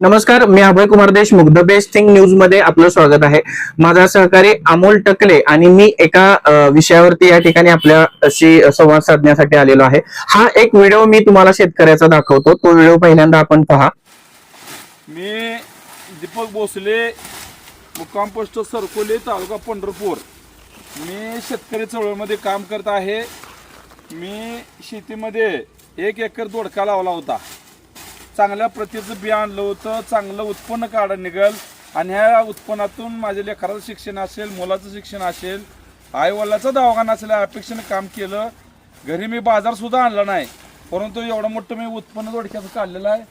नमस्कार मी Abhay Kumar Deshmukh the best thing न्यूजमध्ये आपलं स्वागत आहे. माझा सहकारी अमोल टकले आणि मी एका विषयावरती या ठिकाणी आपल्याशी संवाद साधण्यासाठी आलेलो आहे. हा एक व्हिडिओ मी तुम्हाला शेतकऱ्याचा दाखवतो. तो व्हिडिओ पहिल्यांदा आपण पहा. मी दीपक भोसले मुक्काम पोस्ट सरकोले तालुका पंढरपूर. मी शेतकरी चळवळीमध्ये काम करत आहे. मी शेतीमध्ये एक एकर दोडका लावला होता. चांगल्या प्रतीचं बी आणलं होतं चांगलं उत्पन्न काढा निघल. आणि ह्या उत्पन्नातून माझ्या लेकराचं शिक्षण असेल मुलाचं शिक्षण असेल आईवडिलाचा दवाखाना असेल या अपेक्षेने काम केलं. घरी मी बाजारसुद्धा आणला नाही. परंतु एवढं मोठं मी उत्पन्न दोडक्याचं काढलेलं आहे.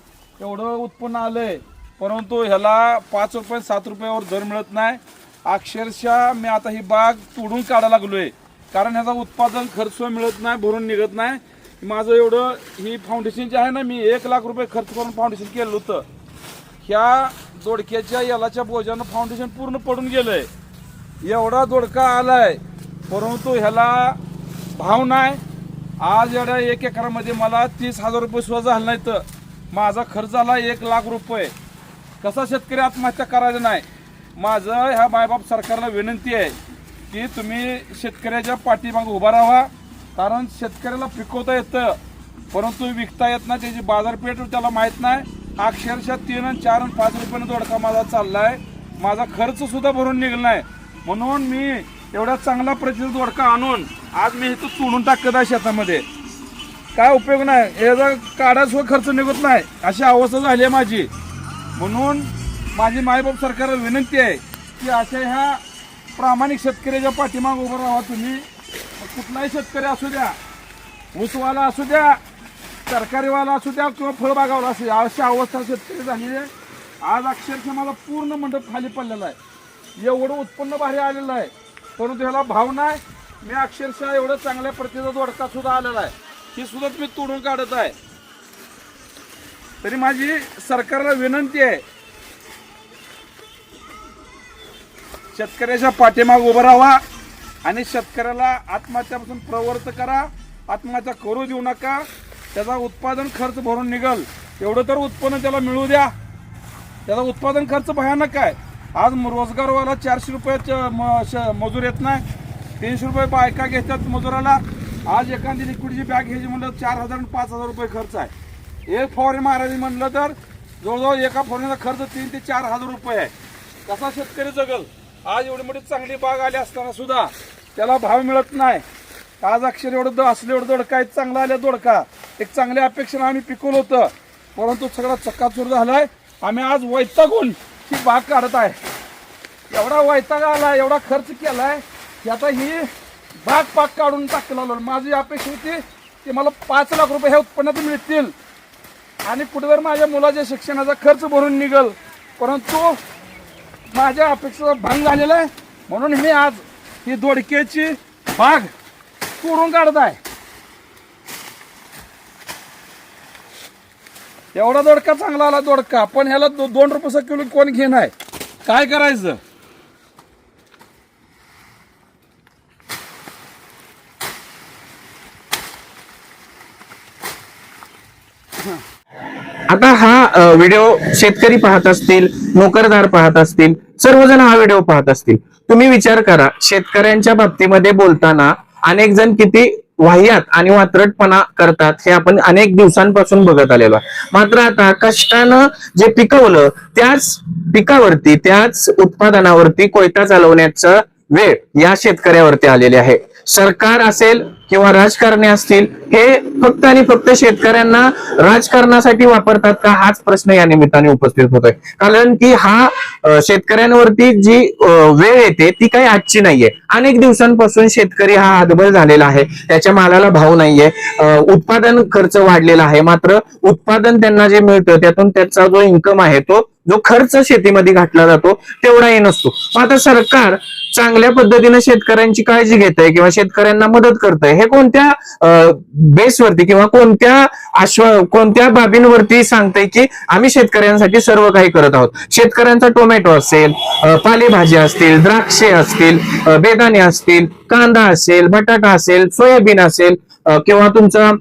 एवढं उत्पन्न आलं आहे परंतु ह्याला पाच रुपये सात रुपयावर दर मिळत नाही. अक्षरशः मी आता ही बाग तोडून काढायला लागलो आहे कारण ह्याचा उत्पादन खर्च मिळत नाही भरून निघत नाही. माझं एवढं ही फाउंडेशन जे आहे ना मी एक लाख रुपये खर्च करून फाउंडेशन केलं होतं. ह्या दोडक्याच्या यालाच्या बोजानं फाउंडेशन पूर्ण पडून गेलंय. एवढा दोडका आलाय परंतु ह्याला भाव नाही. आज एवढ्या एक एकरामध्ये मला तीस हजार रुपये सुद्धा झाला नाही तर माझा खर्च झाला एक लाख रुपये. कसा शेतकरी आत्महत्या करायचा नाही? माझं ह्या मायबाप सरकारला विनंती आहे की तुम्ही शेतकऱ्याच्या पाठीमागं उभा राहा. कारण शेतकऱ्याला पिकवता येतं परंतु विकता येत नाही त्याची बाजारपेठ त्याला माहीत नाही. अक्षरशः तीन आणि चार आणि पाच रुपयाने दोडका माझा चाललाय. माझा खर्च सुद्धा भरून निघला आहे म्हणून मी एवढा चांगला प्रतीचा दोडका आणून आज मी इथं तोडून टाकत आहे शेतामध्ये. काय उपयोग नाही. याचा काढासुद्धा खर्च निघत नाही. अशी अवस्था झाली आहे माझी. म्हणून माझी मायबाप सरकारला विनंती आहे की अशा ह्या प्रामाणिक शेतकऱ्याच्या पाठीमाग उभं राहा तुम्ही. कुठलाही शेतकरी असू द्या ऊसवाला असू द्या तरकारीवाला असू द्या किंवा फळबागावाला असू द्या अशी अवस्था शेतकरी झालेली आहे. आज अक्षरशः माझा पूर्ण मंडप खाली पडलेला आहे. एवढं उत्पन्न भारी आलेलं आहे. परंतु ह्याला भाव नाही. मी अक्षरशः एवढं चांगल्या प्रतीचा दोडका सुद्धा आलेला आहे. ही सुद्धा मी तोडून काढत आहे. तरी माझी सरकारला विनंती आहे. शेतकऱ्याच्या पाठीमाग उभं राहा. आणि शेतकऱ्याला आत्महत्यापासून प्रवृत्त करा आत्महत्या करू देऊ नका त्याचा उत्पादन खर्च भरून निघल. एवढं तर उत्पन्न त्याला मिळू द्या. त्याचा उत्पादन खर्च भयानक आहे. आज रोजगारवाला चारशे रुपयाचं म- श- मजूर येत नाही. तीनशे रुपये बायका घेतात मजुराला. आज एखादी लिक्विडची बॅग घ्यायची म्हणलं चार हजार आणि पाच हजार रुपये खर्च आहे. एक फवारणी मारायची म्हणलं तर जवळजवळ एका फवारणीचा खर्च तीन ते चार हजार रुपये आहे. कसा शेतकरी जगल? आज एवढी मोठी चांगली बाग आली असताना सुद्धा त्याला भाव मिळत नाही. आज अक्षर एवढं द- असलं एवढं दोडका एक चांगला आल्या दोडका. एक चांगल्या अपेक्षेनं आम्ही पिकवलं होतं. परंतु सगळा चक्काचूर झालाय. आम्ही आज वैतागून ही बाग काढत आहे. एवढा वैताग आला एवढा खर्च केलाय की आता ही बाग पाक काढून टाकलं माझी अपेक्षा होती की मला पाच लाख रुपये ह्या उत्पन्नात मिळतील. आणि कुठेवर माझ्या मुलाच्या शिक्षणाचा खर्च भरून निघल. परंतु माझ्या अपेक्षेचा भंग झालेला आहे. म्हणून मी आज ही दोडक्याची बाग तोडून काढत आहे एवढा दोडका चांगला आला दोडका पण ह्याला दो, दोन रुपये किलो कोण घेणार काय करायचं? आता हा व्हिडिओ शेतकरी पाहत असतील नोकरदार पाहत असतील सर्वजण हा व्हिडिओ पाहत असतील. तुम्ही विचार करा शेतकऱ्यांच्या बाबतीमध्ये बोलताना अनेक जण किती वाह्यात आणि वात्रटपणा करतात हे आपण अनेक दिवसांपासून बघत आलेलो आहे. मात्र आता कष्टानं जे पिकवलं त्याच पिकावरती त्याच उत्पादनावरती कोयता चालवण्याचा वेळ या शेतकऱ्यावरती आलेली आहे. सरकार असेल किंवा राजकारणी असतील हे फक्त आणि फक्त शेतकऱ्यांना राजकारणासाठी वापरतात का? हाच प्रश्न या निमित्ताने उपस्थित होतोय. कारण की हा शेतकऱ्यांवरती जी वेळ येते ती काही आजची नाहीये. अनेक दिवसांपासून शेतकरी हा हातबल झालेला आहे. त्याच्या मालाला भाव नाहीये. उत्पादन खर्च वाढलेला आहे. मात्र उत्पादन त्यांना जे मिळतं त्यातून त्याचा जो इन्कम आहे तो जो खर्च शेतीमध्ये घातला जातो तेवढाही नसतो. आता सरकार चांगल्या पद्धतीने शेतकऱ्यांची काळजी घेत आहे किंवा शेतकऱ्यांना मदत करत आहे हे कोणत्या बेसवरती किंवा कोणत्या आश्वा कोणत्या बाबींवरती सांगतंय की आम्ही शेतकऱ्यांसाठी सर्व काही करत आहोत? शेतकऱ्यांचा टोमॅटो असेल पालेभाज्या असतील द्राक्षे असतील बेदाणे असतील कांदा असेल बटाटा असेल सोयाबीन असेल किंवा तुमचा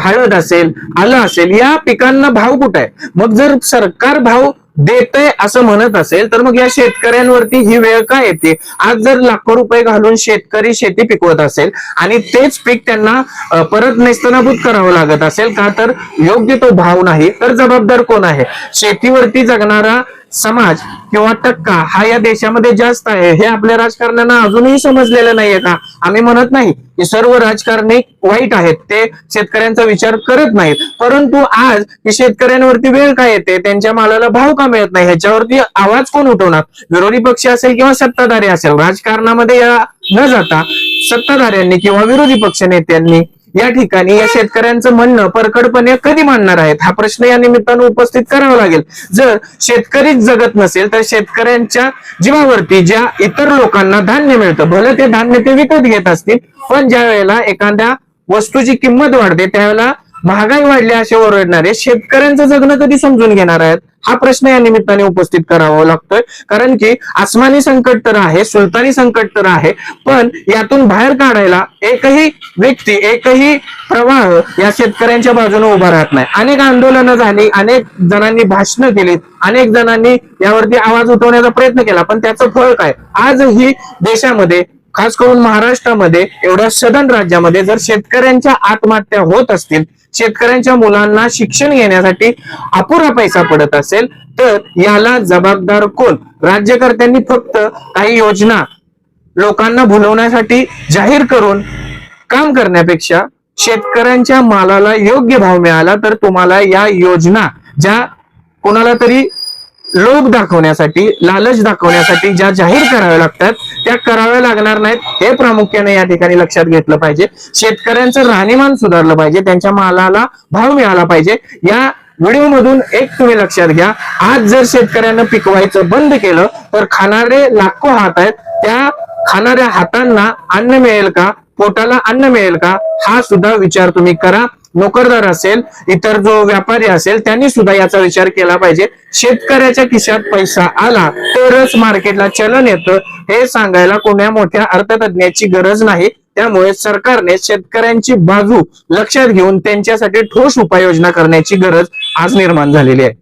हळद असेल आलं असेल या पिकांना भाव कुठे आहे? मग जर सरकार भाव देतय असं म्हणत असेल तर मग या शेतकऱ्यांवरती ही वेळ का येते? आज जर लाखो रुपये घालून शेतकरी शेती पिकवत असेल आणि तेच पीक त्यांना परत नेस्तनाभूत करावं लागत असेल का तर योग्य तो भाव नाही तर जबाबदार कोण आहे? शेतीवरती जगणारा समाज किंवा टक्का हा या देशामध्ये जास्त आहे हे आपल्या राजकारण्यांना अजूनही समजलेलं नाहीये का? आम्ही म्हणत नाही की सर्व राजकारणी वाईट आहेत ते शेतकऱ्यांचा विचार करत नाहीत. परंतु आज शेतकऱ्यांवरती वेळ काय येते त्यांच्या मालाला भाव का मिळत नाही ह्याच्यावरती आवाज कोण उठवणार? विरोधी पक्ष असेल किंवा सत्ताधारी असेल राजकारणामध्ये या न जाता सत्ताधाऱ्यांनी किंवा विरोधी पक्ष नेत्यांनी या ठिकाणी या शेतकऱ्यांचं म्हणणं परकडपणे कधी मांडणार आहेत? हा प्रश्न या निमित्तानं उपस्थित करावा लागेल. जर शेतकरीच जगत नसेल तर शेतकऱ्यांच्या जीवावरती ज्या इतर लोकांना धान्य मिळतं भलं ते धान्य ते विकत घेत असतील पण ज्या वेळेला एखाद्या वस्तूची किंमत वाढते त्यावेळेला महागाई वाढली असे ओरडणारे शेतकऱ्यांचं जगणं कधी समजून घेणार आहेत? हा प्रश्न या निमित्ताने उपस्थित करावा लागतोय. कारण की आसमानी संकट तर आहे सुलतानी संकट तर आहे पण यातून बाहेर काढायला एकही व्यक्ती एकही प्रवाह या शेतकऱ्यांच्या बाजूने उभा राहत नाही. अनेक आंदोलनं झाली अनेक जणांनी भाषणं केलीत अनेक जणांनी यावरती आवाज उठवण्याचा प्रयत्न केला पण त्याचं फळ काय? आजही देशामध्ये खास करून महाराष्ट्रामध्ये एवढ्या सदन राज्यामध्ये जर शेतकऱ्यांच्या आत्महत्या होत असतील शेतकऱ्यांच्या मुलांना शिक्षण घेण्यासाठी अपुरा पैसा पडत असेल तर याला जबाबदार कोण? राज्यकर्त्यांनी फक्त काही योजना लोकांना भुलवण्यासाठी जाहीर करून काम करण्यापेक्षा शेतकऱ्यांच्या मालाला योग्य भाव मिळाला तर तुम्हाला या योजना ज्या कोणाला तरी लोभ दाखवण्यासाठी लालच दाखवण्यासाठी ज्या जाहीर कराव्या लागतात त्या कराव्या लागणार नाहीत हे प्रामुख्याने या ठिकाणी लक्षात घेतलं पाहिजे. शेतकऱ्यांचं राहणीमान सुधारलं पाहिजे. त्यांच्या मालाला भाव मिळाला पाहिजे. या व्हिडिओ मधून एक तुम्ही लक्षात घ्या. आज जर शेतकऱ्यांना पिकवायचं बंद केलं तर खाणारे लाखो हात आहेत. त्या खाणाऱ्या हातांना अन्न मिळेल का? पोटाला अन्न मिळेल का? हा सुद्धा विचार तुम्ही करा. नोकरदार असेल इतर जो व्यापारी असेल त्यांनी सुद्धा याचा विचार केला पाहिजे. शेतकऱ्याच्या खिशात पैसा आला तरच मार्केटला चलन येतं हे सांगायला कोण्या मोठ्या अर्थतज्ञाची गरज नाही. त्यामुळे सरकारने शेतकऱ्यांची बाजू लक्षात घेऊन त्यांच्यासाठी ठोस उपाययोजना करण्याची गरज आज निर्माण झालेली आहे.